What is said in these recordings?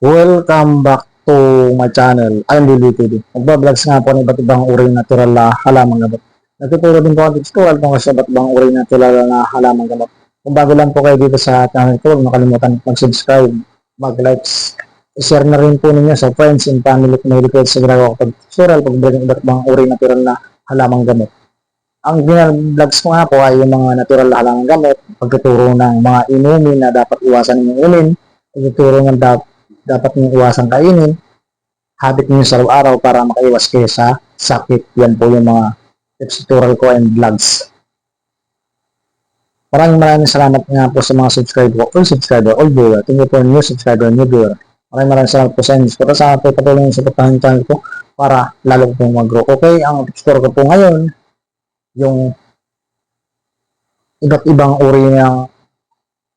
Welcome back to my channel. I'm Lili TV. Magbablogs nga po ng iba't ibang uri ng natural na halaman gamot. Nagtuturo din po ang tutorial kung sa iba't ibang uri ng natural na halaman gamot. Kung bago lang po kayo dito sa channel ko, huwag makalimutan mag-subscribe, mag-likes, i-share na rin po ninyo sa friends and family kung may request sa ginagawa ko pag tutorial pag ng iba't ibang uri ng natural na halaman gamot. Ang vlogs ko nga po ay yung mga natural na halaman gamot, pagtuturo ng mga inumin na dapat iwasan ninyong inumin, pagtuturo ng dapat dapat nyo iwasang kainin, habit niyo sa araw-araw para makaiwas kayo sa sakit. Yan po yung mga tips tutorial ko and vlogs. Maraming maraming salamat nga po sa mga subscriber ko, all subscriber, all viewer. Thank you for new subscriber, new viewer. Maraming maraming salamat po sa inyo. Pero sa po patuloy yung supportahan yung channel ko para lalo pong mag-grow. Okay, ang tutorial ko po ngayon, yung iba't ibang uri ng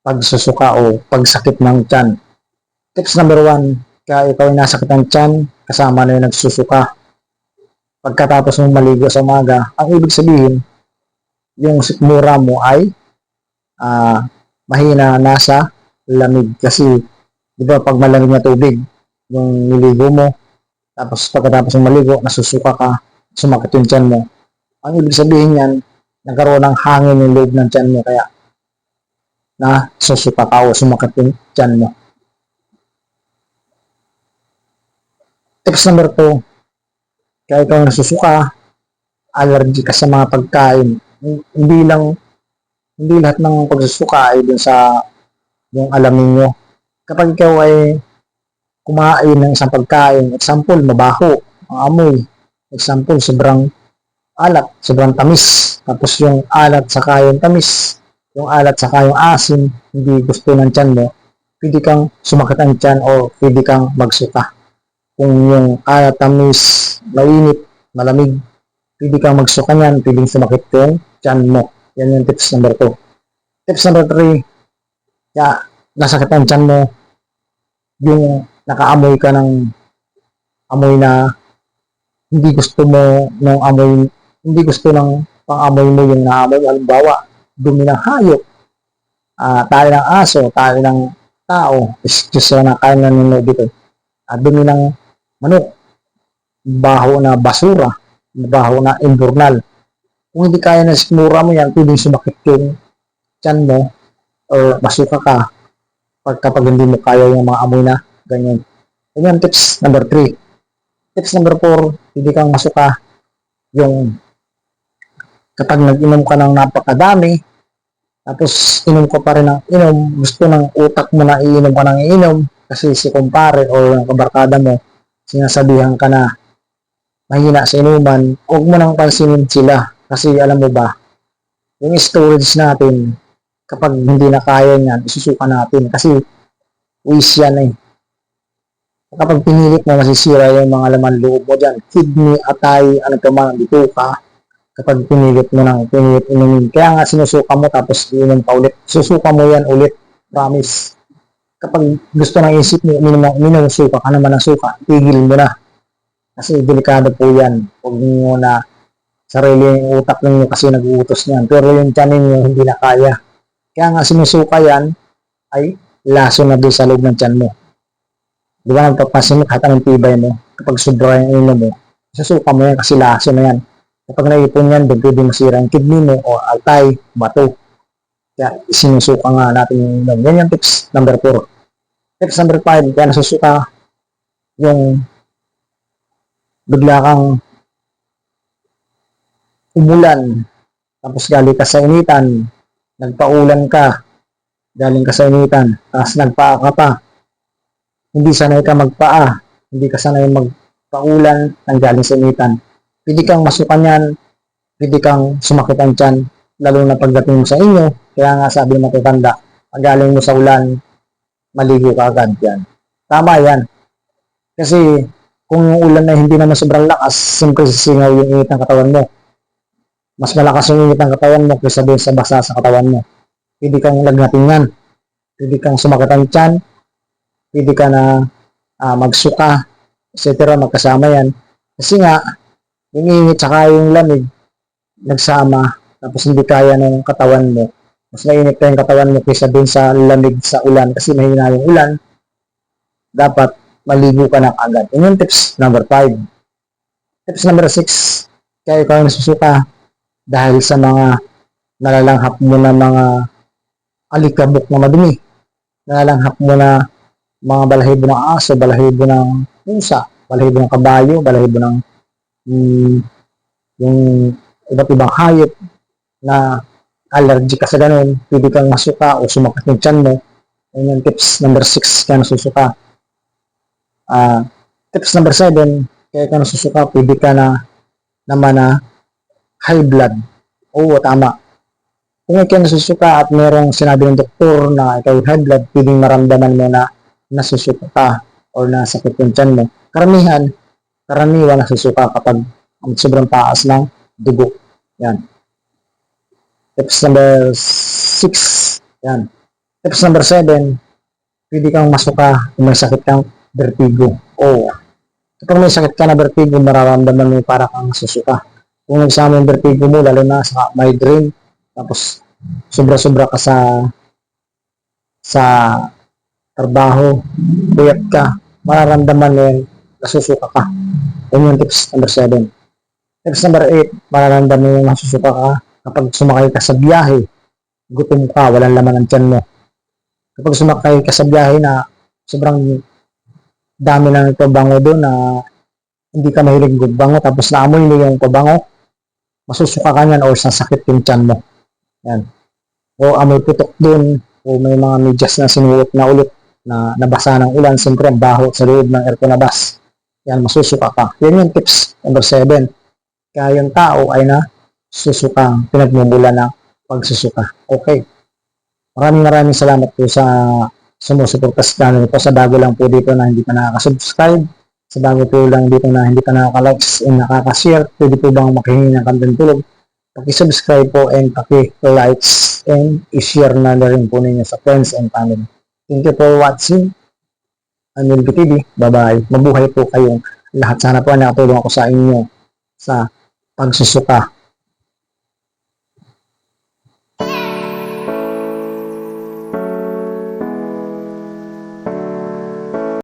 pagsusuka o pagsakit ng tiyan. Tips number one, kaya ikaw ay nasakit ng tiyan, kasama na yung nagsusuka. Pagkatapos mong maligo sa umaga, ang ibig sabihin, yung sikmura mo ay ah, mahina nasa lamig. Kasi, di ba, pag malamig na tubig, yung niligo mo, tapos pagkatapos mong maligo, nasusuka ka, sumakit yung tiyan mo. Ang ibig sabihin yan, nagkaroon ng hangin yung loob ng tiyan mo, kaya na susuka ka o sumakit yung tiyan mo. Tips number 2, kaya ikaw nasusuka, allergy ka sa mga pagkain. Hindi lang, hindi lahat ng pagsusuka ay dun sa yung alamin nyo. Kapag ikaw ay kumain ng isang pagkain, example, mabaho, ang amoy, example, sobrang alat, sobrang tamis, tapos yung alat sa yung tamis, yung alat sa yung asin, hindi gusto ng tiyan mo, pwede kang sumakit ang tiyan o pwede kang magsuka kung yung alat tamis, mainit, malamig, pwede kang magsuka niyan, pwedeng sumakit yung tiyan mo. Yan yung tips number 2. Tips number 3, ya, nasakit ang tiyan mo, yung nakaamoy ka ng amoy na hindi gusto mo ng amoy, hindi gusto ng pang-amoy mo yung naamoy. Halimbawa, dumi ng hayop, ah tayo ng aso, tayo ng tao, excuse na kain na nanonood dito. Ah, dumi ng manok, baho na basura, baho na invernal. Kung hindi kaya na sikmura mo yan, pwedeng sumakit yung tiyan mo or masuka ka pag kapag hindi mo kaya yung mga amoy na ganyan. Yan yung tips number 3. Tips number 4, hindi kang masuka yung kapag nag-inom ka ng napakadami, tapos inom ko pa rin ng inom, gusto ng utak mo na iinom ka ng iinom, kasi si kumpare o yung kabarkada mo, sinasabihan ka na mahina sa inuman, huwag mo nang pansinin sila. Kasi alam mo ba, yung storage natin, kapag hindi na kaya niyan, isusuka natin. Kasi waste yan eh. Kapag pinilit mo, masisira yung mga laman loob mo dyan. Kidney, atay, ano pa man, dito ka. Kapag pinilit mo ng pinilit inumin. Kaya nga sinusuka mo tapos inom pa ulit. Susuka mo yan ulit. Promise kapag gusto ng isip mo, uminom ng ng suka, ka naman ng suka, tigil mo na. Kasi delikado po yan. Huwag mo na sarili yung utak ninyo kasi nag-uutos niyan. Pero yung tiyan ninyo hindi na kaya. Kaya nga sinusuka yan ay laso na doon sa loob ng tiyan mo. Di ba nagpapasin mo kahit anong tibay mo. Kapag sobra yung inom mo, susuka mo yan kasi laso na yan. Kapag naipon yan, doon pwede masira yung kidney mo o altay, bato. Kaya sinusuka nga natin yung inom. Yan yung tips number 4. Tips number 5, kaya nasusuka yung bigla kang umulan, tapos galing ka sa initan, nagpaulan ka, galing ka sa initan, tapos nagpaa ka pa, hindi sanay ka magpaa, hindi ka sanay magpaulan nang galing sa initan. Pwede kang masukan yan, pwede kang sumakit ang tiyan, lalo na pagdating mo sa inyo, kaya nga sabi matutanda, pag galing mo sa ulan, maligo ka agad yan. Tama yan. Kasi kung yung ulan na hindi naman sobrang lakas, siyempre sisingaw yung init ng katawan mo. Mas malakas yung init ng katawan mo kaysa doon sa basa sa katawan mo. Pwede kang lagnatin yan. Pwede kang sumakit ang tiyan. Pwede ka na uh, magsuka, etc. Magkasama yan. Kasi nga, yung init saka yung lamig, nagsama, tapos hindi kaya ng katawan mo, mas mainit pa yung katawan mo kaysa dun sa lamig sa ulan kasi mahina yung ulan. dapat maligo ka na agad. Yun yung tips number 5. Tips number 6, kaya ikaw nasusuka dahil sa mga nalalanghap mo na mga alikabok na madumi. Nalalanghap mo na mga balahibo ng aso, balahibo ng pusa, balahibo ng kabayo, balahibo ng mm, yung iba't ibang hayop na allergy ka sa ganun, pwede kang masuka o sumakit yung tiyan mo. Yun yung tips number 6 kaya nasusuka. Ah, tips number 7, kaya ka nasusuka, pwede ka na naman na high blood. Oo, tama. Kung ikaw nasusuka at merong sinabi ng doktor na ikaw high blood, pwedeng maramdaman mo na nasusuka ka or nasakit yung tiyan mo. Karamihan, karaniwan nasusuka kapag ang sobrang taas ng dugo. Yan. Tips number 6. Yan. Tips number 7, pwede kang masuka kung may sakit kang vertigo. Oo. Kapag may sakit ka na vertigo, mararamdaman mo para kang susuka. Kung nagsama yung vertigo mo, lalo na sa migraine, tapos sobra-sobra ka sa sa trabaho, buyat ka, mararamdaman mo yun, nasusuka ka. Yun yung tips number 7. Tips number 8, mararamdaman mo yung nasusuka ka kapag sumakay ka sa biyahe, gutom ka, walang laman ang tiyan mo. Kapag sumakay ka sa biyahe na sobrang dami na ng pabango doon na hindi ka mahilig bango tapos naamoy mo yung pabango, masusuka ka niyan or sasakit yung tiyan mo. Yan. O amoy putok doon o may mga medyas na sinuot na ulit na nabasa ng ulan, siyempre ang baho sa loob ng aircon na bus. Yan, masusuka ka. Yan yung tips number 7. Kaya yung tao ay na susukang pinagmumula ng pagsusuka. Okay. Maraming maraming salamat po sa sumusuporta sa channel ko. Sa bago lang po dito na hindi pa nakaka-subscribe. Sa bago po lang dito na hindi pa nakaka-likes and nakaka-share. Pwede po bang makihingi ng content tulog? Paki-subscribe po and paki-likes and i-share na na rin po ninyo sa friends and family. Thank you for watching. I'm Milby TV. Bye-bye. Mabuhay po kayong lahat. Sana po nakatulong ako sa inyo sa pagsusuka